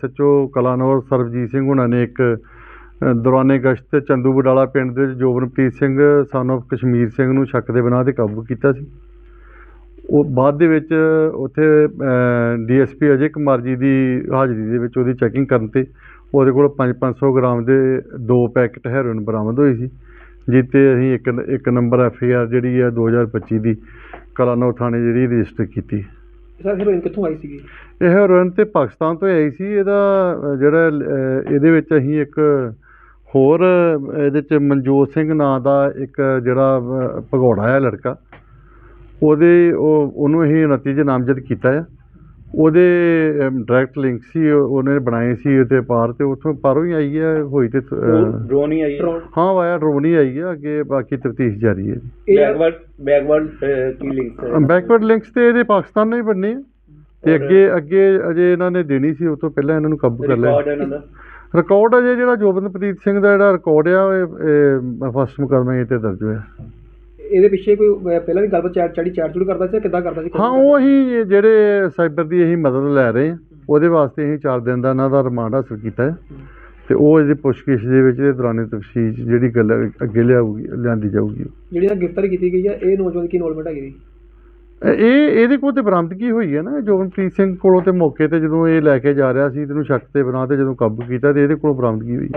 ਸੱਚੋ ਕਲਾਨੌਰ ਸਰਬਜੀਤ ਸਿੰਘ ਉਹਨਾਂ ਨੇ ਇੱਕ ਦੌਰਾਨੇ ਗਸ਼ਤ ਚੰਦੂ ਬਡਾਲਾ ਪਿੰਡ ਦੇ ਵਿੱਚ ਜੋਬਨਪ੍ਰੀਤ ਸਿੰਘ ਸਨ of ਕਸ਼ਮੀਰ ਸਿੰਘ ਨੂੰ ਸ਼ੱਕ ਦੇ ਬਿਨਾਂ ਤੇ ਕਾਬੂ ਕੀਤਾ ਸੀ। ਉਹ ਬਾਅਦ ਦੇ ਵਿੱਚ ਉੱਥੇ ਡੀਐਸਪੀ ਅਜੇ ਕੁਮਾਰ ਜੀ ਦੀ ਹਾਜ਼ਰੀ ਦੇ ਵਿੱਚ ਉਹਦੀ ਚੈਕਿੰਗ ਕਰਨ ਤੇ ਉਹਦੇ ਕੋਲ 5-500 ਗ੍ਰਾਮ ਦੇ ਦੋ ਪੈਕਟ ਹੈਰੋਇਨ ਬਰਾਮਦ ਹੋਈ ਸੀ ਜਿੱਤੇ ਅਸੀਂ ਇੱਕ ਇੱਕ ਨੰਬਰ ਐਫ ਆਈ ਆਰ ਜਿਹੜੀ ਹੈ 2025 ਦੀ ਕਲਾਨੌਰ ਥਾਣੇ ਜਿਹੜੀ ਰਜਿਸਟਰ ਕੀਤੀ। ਸਰ ਹੀਰੋਇਨ ਕਿੱਥੋਂ ਆਈ ਸੀਗੀ? ਇਹ ਹੈਰੋਇਨ ਤੇ ਪਾਕਿਸਤਾਨ ਤੋਂ ਆਈ ਸੀ। ਇਹਦਾ ਅ, ਜਿਹੜਾ ਅ, ਇਹਦੇ ਵਿੱਚ ਅਸੀਂ ਇੱਕ ਹੋਰ ਅ, ਇਹਦੇ ਚ ਮਨਜੋਤ ਸਿੰਘ ਨਾਂ ਦਾ ਇੱਕ ਜਿਹੜਾ ਅ, ਭਗੌੜਾ ਆ ਲੜਕਾ। ਉਹਦੇ ਉਹ ਉਹਨੂੰ ਅਸੀਂ 29 ਚ ਨਾਮਜ਼ਦ ਕੀਤਾ ਆ। ਉਹਦੇ ਡਾਇਰੈਕਟ ਲਿੰਕ ਸੀ ਉਹ- ਉਹਨੇ ਬਣਾਏ ਸੀ ਤੇ ਪਾਰ ਤੇ ਉੱਥੋਂ ਪਾਰੋਂ ਹੀ ਆਈ ਹੈ ਹੋਈ ਤੇ ਡਰੋਨ ਹੀ ਆਈ ਹੈ? ਵਾਇਆ ਡਰੋਨ ਹੀ ਆਈ ਹੈ ਅੱਗੇ ਬਾਕੀ ਤਫਤੀਸ਼ ਜਾਰੀ ਹੈ ਬੈਕਵਰਡ ਬੈਕਵਰਡ ਕੀ ਲਿੰਕ ਹੈ? ਬੈਕਵਰਡ ਲਿੰਕਸ ਤੇ ਇਹਦੇ ਪਾਕਿਸਤਾਨ ਨਾਲ ਹੀ ਬਣਨੇ ਆ ਤੇ ਅੱਗੇ ਅੱਗੇ ਅਜੇ ਇਹਨਾਂ ਨੇ ਦੇਣੀ ਸੀ ਉਸ ਤੋਂ ਪਹਿਲਾਂ ਇਹਨਾਂ ਨੂੰ ਕਾਬੂ ਕਰ ਲਿਆ। ਰਿਕਾਰਡ ਅਜੇ ਜਿਹੜਾ ਜੋਬਨਪ੍ਰੀਤ ਸਿੰਘ ਦਾ ਜਿਹੜਾ ਰਿਕਾਰਡ ਆ ਇਹ ਫਸਟ ਮੁਕਦਮੇ ਤੇ ਦਰਜ ਹੋਇਆ। ਇਹਦੇ ਪਿੱਛੇ ਕੋਈ ਅਹ, ਪਹਿਲਾਂ ਵੀ ਗੱਲਬਾਤ ਚਾਰ ਚਾੜੀ ਚਾਰ ਚੂੜ ਕਰਦਾ ਸੀ ਜਾਂ ਕਿੱਦਾਂ ਕਰਦਾ ਸੀ? ਹਾਂ ਉਹ ਅਸੀਂ ਜਿਹੜੇ ਸਾਈਬਰ ਦੀ ਅਸੀਂ ਮਦਦ ਲੈ ਰਹੇ ਹਾਂ ਉਹਦੇ ਵਾਸਤੇ ਅਸੀਂ 4 ਦਿਨ ਦਾ ਇਹਨਾਂ ਦਾ ਰਿਮਾਂਡ ਹਾਸਲ ਕੀਤਾ ਹੈ। ਤੇ ਉਹ ਇਹਦੀ ਪੁੱਛਗਿੱਛ ਦੇ ਵਿੱਚ ਦੇ ਦੌਰਾਨੇ ਤਫਸੀਲ ਜਿਹੜੀ ਗੱਲ ਅੱਗੇ ਲਿਆਊਗੀ ਲਿਆਂਦੀ ਜਾਊਗੀ। ਜਿਹੜੀ ਨਾਲ ਗ੍ਰਿਫਤਾਰੀ ਕੀਤੀ ਗਈ ਹੈ ਇਹ ਨੌਜਵਾਨ ਕੀ ਇਨਵੋਲਵਮੈਂਟ ਹੈਗੀ ਜੀ? ਇਹ ਇਹਦੇ ਕੋਲ ਤੇ ਬਰਾਮਦਗੀ ਹੋਈ ਹੈ ਨਾ? ਜੋਬਨਪ੍ਰੀਤ ਸਿੰਘ ਕੋਲੋਂ ਤੇ ਮੌਕੇ ਤੇ ਜਦੋਂ ਇਹ ਲੈ ਕੇ ਜਾ ਰਿਹਾ ਸੀ ਤੇ ਇਹਨੂੰ ਸ਼ੱਕ ਤੇ ਬਣਾ ਤੇ ਜਦੋਂ ਕਾਬੂ ਕੀਤਾ ਤੇ ਇਹਦੇ ਕੋਲੋਂ ਬਰਾਮਦਗੀ ਹੋਈ